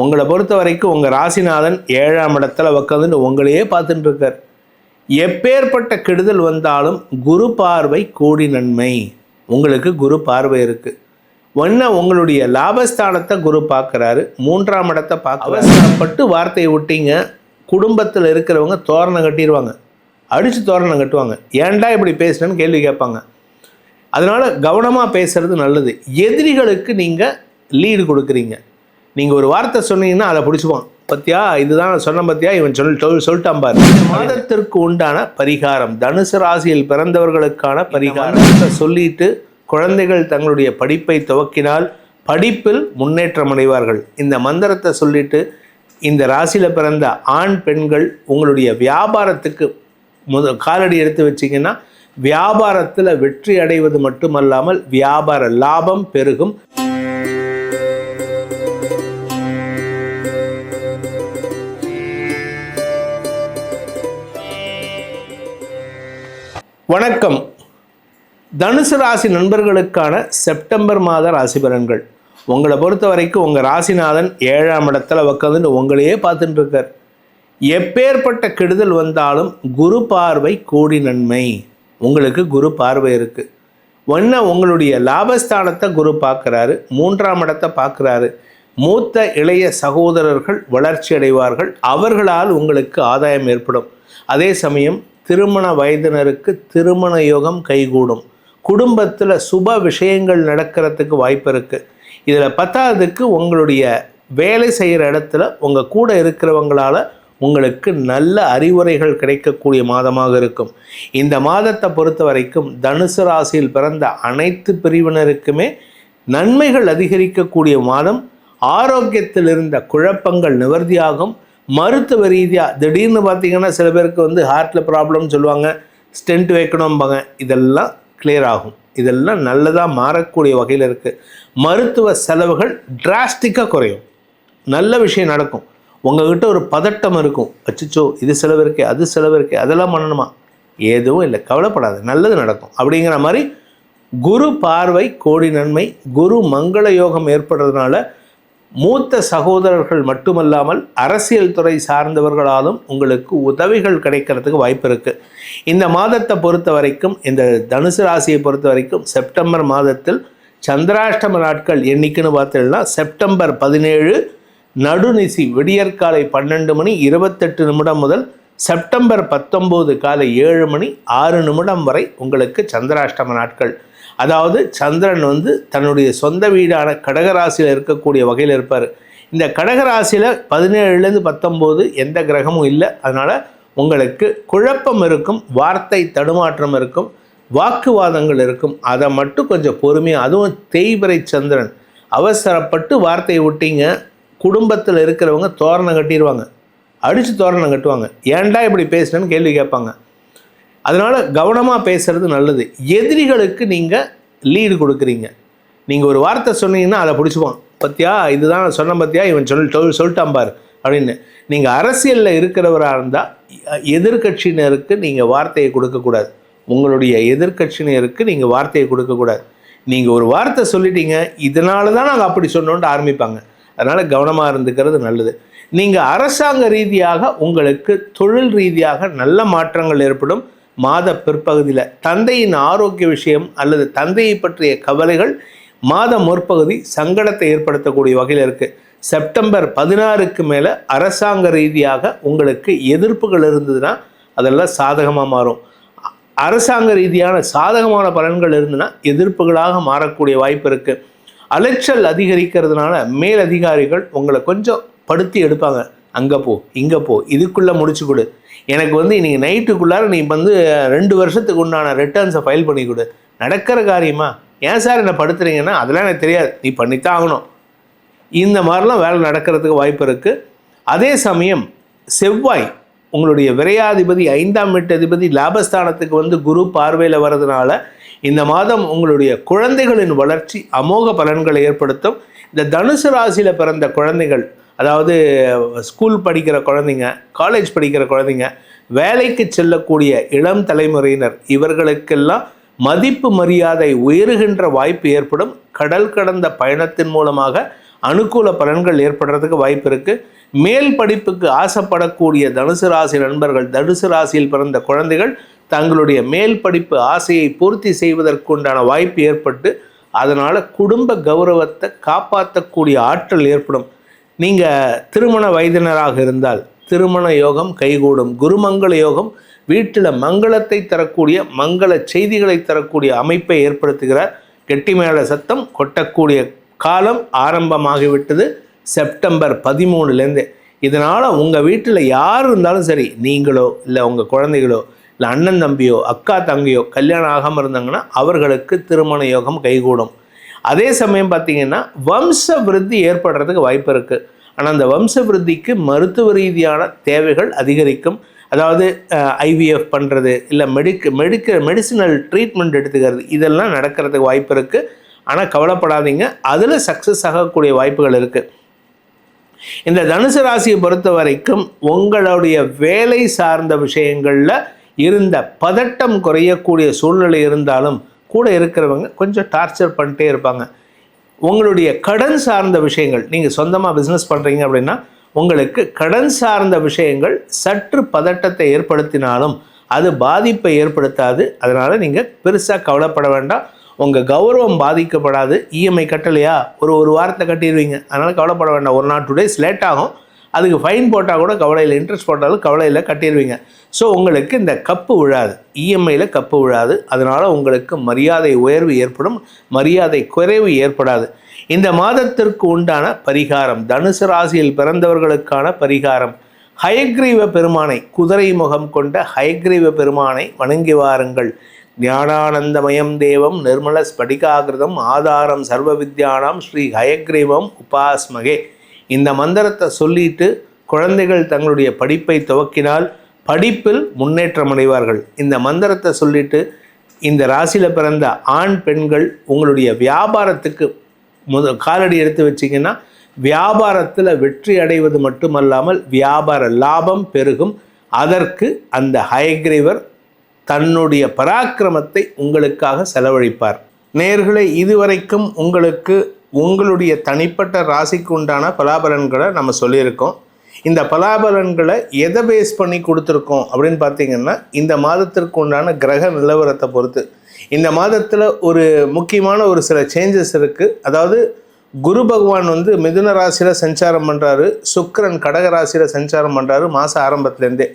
உங்களை பொறுத்த வரைக்கும் உங்கள் ராசிநாதன் ஏழாம் இடத்துல உட்காந்துட்டு உங்களையே பார்த்துட்டு இருக்கார் எப்பேற்பட்ட கெடுதல் வந்தாலும் குரு பார்வை கோடி நன்மை. உங்களுக்கு குரு பார்வை இருக்குது ஒன்று உங்களுடைய லாபஸ்தானத்தை குரு பார்க்குறாரு. மூன்றாம் இடத்தை பார்க்க அவசரப்பட்டு வார்த்தையை விட்டீங்க. குடும்பத்தில் இருக்கிறவங்க தோரணம் கட்டிடுவாங்க. அடித்து தோரணம் கட்டுவாங்க. ஏன்டா இப்படி பேசுனேன்னு கேள்வி கேட்பாங்க. அதனால் கவனமாக பேசுறது நல்லது. எதிரிகளுக்கு நீங்கள் லீடு கொடுக்குறீங்க. நீங்கள் ஒரு வார்த்தை சொன்னீங்கன்னா அதை பிடிச்சிப்பான் பத்தியா? இதுதான் சொன்ன பத்தியா? இவன் சொல் சொல் சொல்லிட்டான் பாரு. மாதத்திற்கு உண்டான பரிகாரம். தனுசு ராசியில் பிறந்தவர்களுக்கான பரிகாரத்தை சொல்லிட்டு குழந்தைகள் தங்களுடைய படிப்பை துவக்கினால் படிப்பில் முன்னேற்றம் அடைவார்கள். இந்த மந்திரத்தை சொல்லிட்டு இந்த ராசியில் பிறந்த ஆண் பெண்கள் உங்களுடைய வியாபாரத்துக்கு முத காலடி எடுத்து வச்சிங்கன்னா வியாபாரத்தில் வெற்றி அடைவது மட்டுமல்லாமல் வியாபார லாபம் பெருகும். வணக்கம். தனுசு ராசி நண்பர்களுக்கான செப்டம்பர் மாத ராசி பலன்கள். உங்களை பொறுத்த வரைக்கும் உங்கள் ராசிநாதன் ஏழாம் இடத்துல உட்காந்துட்டு உங்களையே பார்த்துட்டு இருக்கார். எப்பேற்பட்ட கெடுதல் வந்தாலும் குரு பார்வை கூடி நன்மை. உங்களுக்கு குரு பார்வை இருக்குது ஒன்று உங்களுடைய லாபஸ்தானத்தை குரு பார்க்குறாரு. மூன்றாம் இடத்தை பார்க்குறாரு. மூத்த இளைய சகோதரர்கள் வளர்ச்சி அடைவார்கள். அவர்களால் உங்களுக்கு ஆதாயம் ஏற்படும். அதே சமயம் திருமண வயதினருக்கு திருமண யோகம் கைகூடும். குடும்பத்தில் சுப விஷயங்கள் நடக்கிறதுக்கு வாய்ப்பு இருக்குது இதில் பத்தாவதுக்கு உங்களுடைய வேலை செய்கிற இடத்துல உங்கள் கூட இருக்கிறவங்களால் உங்களுக்கு நல்ல அறிவுரைகள் கிடைக்கக்கூடிய மாதமாக இருக்கும். இந்த மாதத்தை பொறுத்த வரைக்கும் தனுசு ராசியில் பிறந்த அனைத்து பிரிவினருக்குமே நன்மைகள் அதிகரிக்கக்கூடிய மாதம். ஆரோக்கியத்தில் இருந்த குழப்பங்கள் நிவர்த்தியாகும். மருத்துவ ரீதியாக திடீர்னு பார்த்தீங்கன்னா சில பேருக்கு வந்து ஹார்ட்டில் ப்ராப்ளம் சொல்லுவாங்க ஸ்டென்ட் வைக்கணும்பாங்க. இதெல்லாம் கிளியர் ஆகும். இதெல்லாம் நல்லதாக மாறக்கூடிய வகையில் இருக்குது மருத்துவ செலவுகள் டிராஸ்டிக்காக குறையும். நல்ல விஷயம் நடக்கும். உங்கள்கிட்ட ஒரு பதட்டம் இருக்கும். அச்சச்சோ இது செலவு இருக்கே அது செலவு இருக்கே அதெல்லாம் பண்ணணுமா? எதுவும் இல்லை. கவலைப்படாது நல்லது நடக்கும். அப்படிங்கிற மாதிரி குரு பார்வை கோடி நன்மை குரு மங்கள யோகம் ஏற்படுறதுனால மூத்த சகோதரர்கள் மட்டுமல்லாமல் அரசியல் துறை சார்ந்தவர்களாலும் உங்களுக்கு உதவிகள் கிடைக்கிறதுக்கு வாய்ப்பு இருக்குது இந்த மாதத்தை பொறுத்த வரைக்கும் இந்த தனுசு ராசியை பொறுத்த வரைக்கும் செப்டம்பர் மாதத்தில் சந்திராஷ்டம நாட்கள் என்னைக்குன்னு பார்த்தீங்கன்னா செப்டம்பர் பதினேழு நடுநிசி விடியற்காலை பன்னெண்டு மணி இருபத்தெட்டு நிமிடம் முதல் செப்டம்பர் பத்தொம்போது காலை ஏழு மணி ஆறு நிமிடம் வரை உங்களுக்கு சந்திராஷ்டம நாட்கள். அதாவது சந்திரன் வந்து தன்னுடைய சொந்த வீடான கடகராசியில் இருக்கக்கூடிய வகையில் இருப்பார். இந்த கடகராசியில் பதினேழுலேருந்து பத்தொம்போது எந்த கிரகமும் இல்லை. அதனால் உங்களுக்கு குழப்பம் இருக்கும் வார்த்தை தடுமாற்றம் இருக்கும் வாக்குவாதங்கள் இருக்கும். அதை மட்டும் கொஞ்சம் பொறுமையாக அதுவும் தேய்பிரை சந்திரன். அவசரப்பட்டு வார்த்தையை விட்டீங்க குடும்பத்தில் இருக்கிறவங்க தோரணம் கட்டிடுவாங்க அடித்து தோரணம் கட்டுவாங்க. ஏன்டா இப்படி பேசுனேன்னு கேள்வி கேட்பாங்க. அதனால் கவனமாக பேசுகிறது நல்லது. எதிரிகளுக்கு நீங்கள் லீடு கொடுக்குறீங்க. நீங்கள் ஒரு வார்த்தை சொன்னீங்கன்னா அதை பிடிச்சிப்பான் பத்தியா? இதுதான் சொன்ன பத்தியா? இவன் சொல் சொல் சொல்லிட்டான் பாரு அப்படின்னு. நீங்கள் அரசியலில் இருக்கிறவராக இருந்தால் எதிர்கட்சியினருக்கு நீங்கள் வார்த்தையை கொடுக்கக்கூடாது. உங்களுடைய எதிர்கட்சியினருக்கு நீங்கள் வார்த்தையை கொடுக்கக்கூடாது. நீங்கள் ஒரு வார்த்தை சொல்லிட்டீங்க இதனால தான் நாங்கள் அப்படி சொன்னோன்ட்டு ஆரம்பிப்பாங்க. அதனால் கவனமாக இருந்துக்கிறது நல்லது. நீங்கள் அரசாங்க ரீதியாக உங்களுக்கு தொழில் ரீதியாக நல்ல மாற்றங்கள் ஏற்படும். மாத பிற்பகுதியில் தந்தையின் ஆரோக்கிய விஷயம் அல்லது தந்தையை பற்றிய கவலைகள் மாத முற்பகுதி சங்கடத்தை ஏற்படுத்தக்கூடிய வகையில் இருக்குது செப்டம்பர் பதினாறுக்கு மேலே அரசாங்க ரீதியாக உங்களுக்கு எதிர்ப்புகள் இருந்ததுன்னா அதெல்லாம் சாதகமாக மாறும். அரசாங்க ரீதியான சாதகமான பலன்கள் இருந்ததுன்னா எதிர்ப்புகளாக மாறக்கூடிய வாய்ப்பு இருக்குது அலைச்சல் அதிகரிக்கிறதுனால மேலதிகாரிகள் உங்களை கொஞ்சம் படுத்தி எடுப்பாங்க. அங்கே போ இங்கே போ இதுக்குள்ளே முடிச்சு கொடு. எனக்கு வந்து இன்றைக்கி நைட்டுக்குள்ளார நீ வந்து ரெண்டு வருஷத்துக்கு உண்டான ரிட்டர்ன்ஸை ஃபைல் பண்ணி கொடு நடக்கிற காரியமா? ஏன் சார் என்னை படுத்துறீங்கன்னா? அதெல்லாம் எனக்கு தெரியாது. நீ பண்ணித்தான் ஆகணும். இந்த மாதிரிலாம் வேலை நடக்கிறதுக்கு வாய்ப்பு இருக்குது அதே சமயம் செவ்வாய் உங்களுடைய விரையாதிபதி ஐந்தாம் வீட்டதிபதி லாபஸ்தானத்துக்கு வந்து குரு பார்வையில் வர்றதுனால இந்த மாதம் உங்களுடைய குழந்தைகளின் வளர்ச்சி அமோக பலன்களை ஏற்படுத்தும். இந்த தனுசு ராசியில் பிறந்த குழந்தைகள் அதாவது ஸ்கூல் படிக்கிற குழந்தைங்க காலேஜ் படிக்கிற குழந்தைங்க வேலைக்கு செல்லக்கூடிய இளம் தலைமுறையினர் இவர்களுக்கெல்லாம் மதிப்பு மரியாதை உயருகின்ற வாய்ப்பு ஏற்படும். கடல் கடந்த பயணத்தின் மூலமாக அனுகூல பலன்கள் ஏற்படுறதுக்கு வாய்ப்பு இருக்குது மேல் படிப்புக்கு ஆசைப்படக்கூடிய தனுசு ராசி நண்பர்கள் தனுசு ராசியில் பிறந்த குழந்தைகள் தங்களுடைய மேல் படிப்பு ஆசையை பூர்த்தி செய்வதற்குண்டான வாய்ப்பு ஏற்பட்டு அதனால் குடும்ப கௌரவத்தை காப்பாற்றக்கூடிய ஆற்றல் ஏற்படும். நீங்கள் திருமண வயதினராக இருந்தால் திருமண யோகம் கைகூடும். குருமங்கள யோகம் வீட்டில் மங்களத்தை தரக்கூடிய மங்கள செய்திகளை தரக்கூடிய அமைப்பை ஏற்படுத்துகிறார் கெட்டி மேல சத்தம் கொட்டக்கூடிய காலம் ஆரம்பமாகிவிட்டது செப்டம்பர் பதிமூணுலேருந்து. இதனால் உங்கள் வீட்டில் யார் இருந்தாலும் சரி நீங்களோ இல்லை உங்கள் குழந்தைகளோ இல்லை அண்ணன் தம்பியோ அக்கா தங்கையோ கல்யாணம் ஆகாமல் இருந்தாங்கன்னா அவர்களுக்கு திருமண யோகம் கைகூடும். அதே சமயம் பார்த்தீங்கன்னா வம்ச விருத்தி ஏற்படுறதுக்கு வாய்ப்பு இருக்குது ஆனால் அந்த வம்ச விருத்திக்கு மருத்துவ ரீதியான தேவைகள் அதிகரிக்கும். அதாவது ஐவிஎஃப் பண்ணுறது இல்லை மெடிக்க மெடிக்க மெடிசினல் ட்ரீட்மெண்ட் எடுத்துக்கிறது இதெல்லாம் நடக்கிறதுக்கு வாய்ப்பு இருக்குது ஆனால் கவலைப்படாதீங்க. அதில் சக்ஸஸ் ஆகக்கூடிய வாய்ப்புகள் இருக்குது இந்த தனுசு ராசியை பொறுத்த வரைக்கும் உங்களுடைய வேலை சார்ந்த விஷயங்களில் இருந்த பதட்டம் குறையக்கூடிய சூழ்நிலை இருந்தாலும் கூட இருக்கிறவங்க கொஞ்சம் டார்ச்சர் பண்ணிட்டே இருப்பாங்க. உங்களுடைய கடன் சார்ந்த விஷயங்கள் நீங்கள் சொந்தமாக பிஸ்னஸ் பண்ணுறீங்க அப்படின்னா உங்களுக்கு கடன் சார்ந்த விஷயங்கள் சற்று பதட்டத்தை ஏற்படுத்தினாலும் அது பாதிப்பை ஏற்படுத்தாது. அதனால் நீங்கள் பெருசாக கவலைப்பட வேண்டாம். உங்கள் கௌரவம் பாதிக்கப்படாது. இஎம்ஐ கட்டலையா? ஒரு ஒரு வாரத்தை கட்டிடுவீங்க. அதனால் கவலைப்பட வேண்டாம். ஒரு நாள் டூ டேஸ் லேட் ஆகும். அதுக்கு ஃபைன் போட்டால் கூட கவலையில் இன்ட்ரெஸ்ட் போட்டாலும் கவலையில் கட்டிடுவீங்க ஸோ உங்களுக்கு இந்த கப்பு விழாது. இஎம்ஐயில் கப்பு விழாது. அதனால் உங்களுக்கு மரியாதை உயர்வு ஏற்படும். மரியாதை குறைவு ஏற்படாது. இந்த மாதத்திற்கு உண்டான பரிகாரம் தனுசு ராசியில் பிறந்தவர்களுக்கான பரிகாரம். ஹயக்ரீவ பெருமானை குதிரை முகம் கொண்ட ஹயக்ரீவ பெருமானை வணங்கி வாருங்கள். ஞானானந்தமயம் தேவம் நிர்மல ஸ்படிகாகிருதம் ஆதாரம் சர்வ வித்யானாம் ஸ்ரீ ஹயக்ரீவம் உபாஸ்மகே. இந்த மந்திரத்தை சொல்லிட்டு குழந்தைகள் தங்களுடைய படிப்பை துவக்கினால் படிப்பில் முன்னேற்றம் அடைவார்கள். இந்த மந்திரத்தை சொல்லிட்டு இந்த ராசியில் பிறந்த ஆண் பெண்கள் உங்களுடைய வியாபாரத்துக்கு முத காலடி எடுத்து வச்சிங்கன்னா வியாபாரத்தில் வெற்றி அடைவது மட்டுமல்லாமல் வியாபார லாபம் பெருகும். அதற்கு அந்த ஹயக்ரீவர் தன்னுடைய பராக்கிரமத்தை உங்களுக்காக செலவழிப்பார். நேர்களை இதுவரைக்கும் உங்களுக்கு உங்களுடைய தனிப்பட்ட ராசிக்கு உண்டான பலாபலன்களை நம்ம சொல்லியிருக்கோம். இந்த பலாபலன்களை எதை பேஸ் பண்ணி கொடுத்துருக்கோம் அப்படின்னு பார்த்தீங்கன்னா இந்த மாதத்திற்கு உண்டான கிரக நிலவரத்தை பொறுத்து. இந்த மாதத்தில் ஒரு முக்கியமான ஒரு சில சேஞ்சஸ் இருக்குது அதாவது குரு பகவான் வந்து மிதுன ராசியில் சஞ்சாரம் பண்ணுறாரு சுக்கரன் கடக ராசியில் சஞ்சாரம் பண்ணுறாரு மாதம் ஆரம்பத்துலேருந்தே.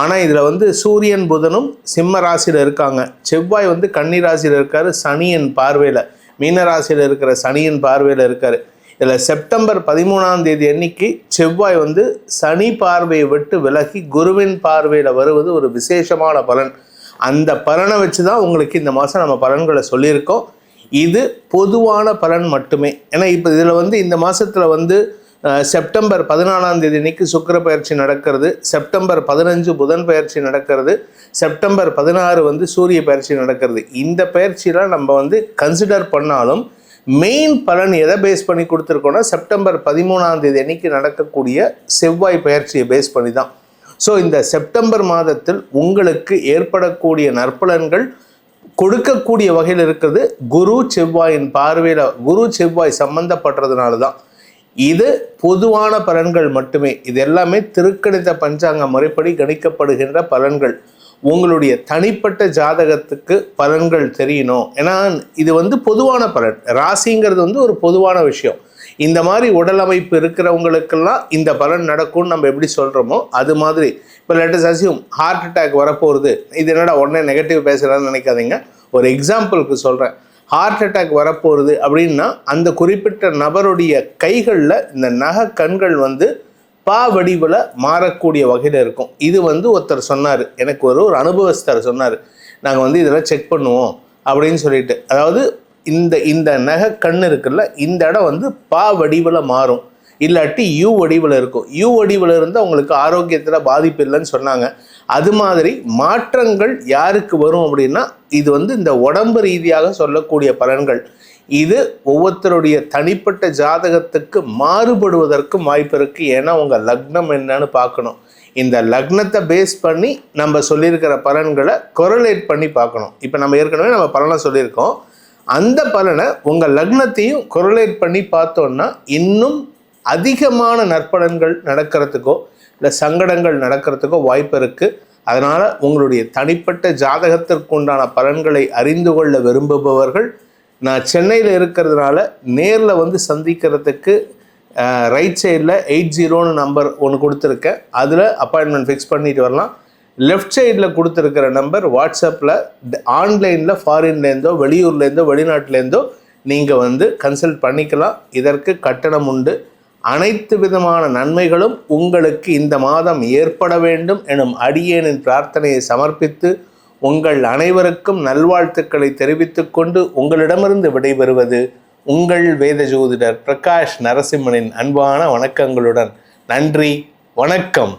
ஆனால் இதில் வந்து சூரியன் புதனும் சிம்ம ராசியில் இருக்காங்க. செவ்வாய் வந்து கன்னி ராசியில் இருக்கார். சனியன் பார்வையில். மீனராசியில் இருக்கிற சனியின் பார்வையில் இருக்கார். இதில் செப்டம்பர் பதிமூணாம் தேதி அன்னைக்கு செவ்வாய் வந்து சனி பார்வையை விட்டு விலகி குருவின் பார்வையில் வருவது ஒரு விசேஷமான பலன். அந்த பலனை வச்சு தான் உங்களுக்கு இந்த மாதம் நம்ம பலன்களை சொல்லியிருக்கோம். இது பொதுவான பலன் மட்டுமே. ஏன்னா இப்போ இதில் வந்து இந்த மாதத்தில் வந்து செப்டம்பர் பதினாலாம் தேதி இன்னைக்கு சுக்கர பயிற்சி நடக்கிறது. செப்டம்பர் பதினஞ்சு புதன் பயிற்சி நடக்கிறது. செப்டம்பர் பதினாறு வந்து சூரிய பயிற்சி நடக்கிறது. இந்த பயிற்சியெலாம் நம்ம வந்து கன்சிடர் பண்ணாலும் மெயின் பலன் எதை பேஸ் பண்ணி கொடுத்துருக்கோன்னா செப்டம்பர் பதிமூணாம் தேதி அன்னைக்கு நடக்கக்கூடிய செவ்வாய் பயிற்சியை பேஸ் பண்ணி தான். ஸோ இந்த செப்டம்பர் மாதத்தில் உங்களுக்கு ஏற்படக்கூடிய நற்பலன்கள் கொடுக்கக்கூடிய வகையில் இருக்கிறது. குரு செவ்வாயின் பார்வையில் குரு செவ்வாய் சம்மந்தப்படுறதுனால தான். இது பொதுவான பலன்கள் மட்டுமே. இது எல்லாமே திருக்கணித பஞ்சாங்க முறைப்படி கணிக்கப்படுகின்ற பலன்கள். உங்களுடைய தனிப்பட்ட ஜாதகத்துக்கு பலன்கள் தெரியணும். ஏன்னா இது வந்து பொதுவான பலன். ராசிங்கிறது வந்து ஒரு பொதுவான விஷயம். இந்த மாதிரி உடல் அமைப்பு இருக்கிறவங்களுக்கெல்லாம் இந்த பலன் நடக்கும்னு நம்ம எப்படி சொல்கிறோமோ அது மாதிரி. இப்போ லேட்டஸ்ட் அசியும் ஹார்ட் அட்டாக் வரப்போகிறது இது என்னடா உடனே நெகட்டிவ் பேசுகிறான்னு நினைக்காதீங்க. ஒரு எக்ஸாம்பிளுக்கு சொல்கிறேன் ஹார்ட் அட்டாக் வரப்போகிறது அப்படின்னா அந்த குறிப்பிட்ட நபருடைய கைகளில் இந்த நகை கண்கள் வந்து பா வடிவில் மாறக்கூடிய வகையில் இருக்கும். இது வந்து ஒருத்தர் சொன்னார். எனக்கு ஒரு ஒரு அனுபவஸ்தர் சொன்னார். நாங்கள் வந்து இதெல்லாம் செக் பண்ணுவோம் அப்படின்னு சொல்லிட்டு. அதாவது இந்த இந்த நகை கண் இருக்குல்ல இந்த இடம் வந்து பா வடிவில் மாறும். இல்லாட்டி யூ வடிவில் இருக்கும். யூ வடிவில் இருந்தால் உங்களுக்கு ஆரோக்கியத்தில் பாதிப்பு இல்லைன்னு சொன்னாங்க. அது மாதிரி மாற்றங்கள் யாருக்கு வரும் அப்படின்னா இது வந்து இந்த உடம்பு ரீதியாக சொல்லக்கூடிய பலன்கள். இது ஒவ்வொருத்தருடைய தனிப்பட்ட ஜாதகத்துக்கு மாறுபடுவதற்கும் வாய்ப்பு இருக்குது ஏன்னா உங்கள் லக்னம் என்னன்னு பார்க்கணும். இந்த லக்னத்தை பேஸ் பண்ணி நம்ம சொல்லியிருக்கிற பலன்களை கொரலேட் பண்ணி பார்க்கணும். இப்போ நம்ம ஏற்கனவே நம்ம பலனை சொல்லியிருக்கோம். அந்த பலனை உங்கள் லக்னத்தையும் கொரலேட் பண்ணி பார்த்தோன்னா இன்னும் அதிகமான நற்பலன்கள் நடக்கிறதுக்கோ இல்லை சங்கடங்கள் நடக்கிறதுக்கோ வாய்ப்பு இருக்குது அதனால் உங்களுடைய தனிப்பட்ட ஜாதகத்திற்கு உண்டான பலன்களை அறிந்து கொள்ள விரும்புபவர்கள் நான் சென்னையில் இருக்கிறதுனால நேரில் வந்து சந்திக்கிறதுக்கு ரைட் சைடில் எயிட் ஜீரோன்னு நம்பர் ஒன்று கொடுத்துருக்கேன். அதில் அப்பாயின்மெண்ட் ஃபிக்ஸ் பண்ணிட்டு வரலாம். லெஃப்ட் சைடில் கொடுத்துருக்கிற நம்பர் வாட்ஸ்அப்பில் ஆன்லைனில் ஃபாரின்லேருந்தோ வெளியூர்லேருந்தோ வெளிநாட்டிலேருந்தோ நீங்கள் வந்து கன்சல்ட் பண்ணிக்கலாம். இதற்கு கட்டணம் உண்டு. அனைத்து விதமான நன்மைகளும் உங்களுக்கு இந்த மாதம் ஏற்பட வேண்டும் எனும் அடியேனின் பிரார்த்தனையை சமர்ப்பித்து உங்கள் அனைவருக்கும் நல்வாழ்த்துக்களை தெரிவித்துக் கொண்டு உங்களிடமிருந்து விடைபெறுவது உங்கள் வேத ஜோதிடர் பிரகாஷ் நரசிம்மனின் அன்பான வணக்கங்களுடன். நன்றி வணக்கம்.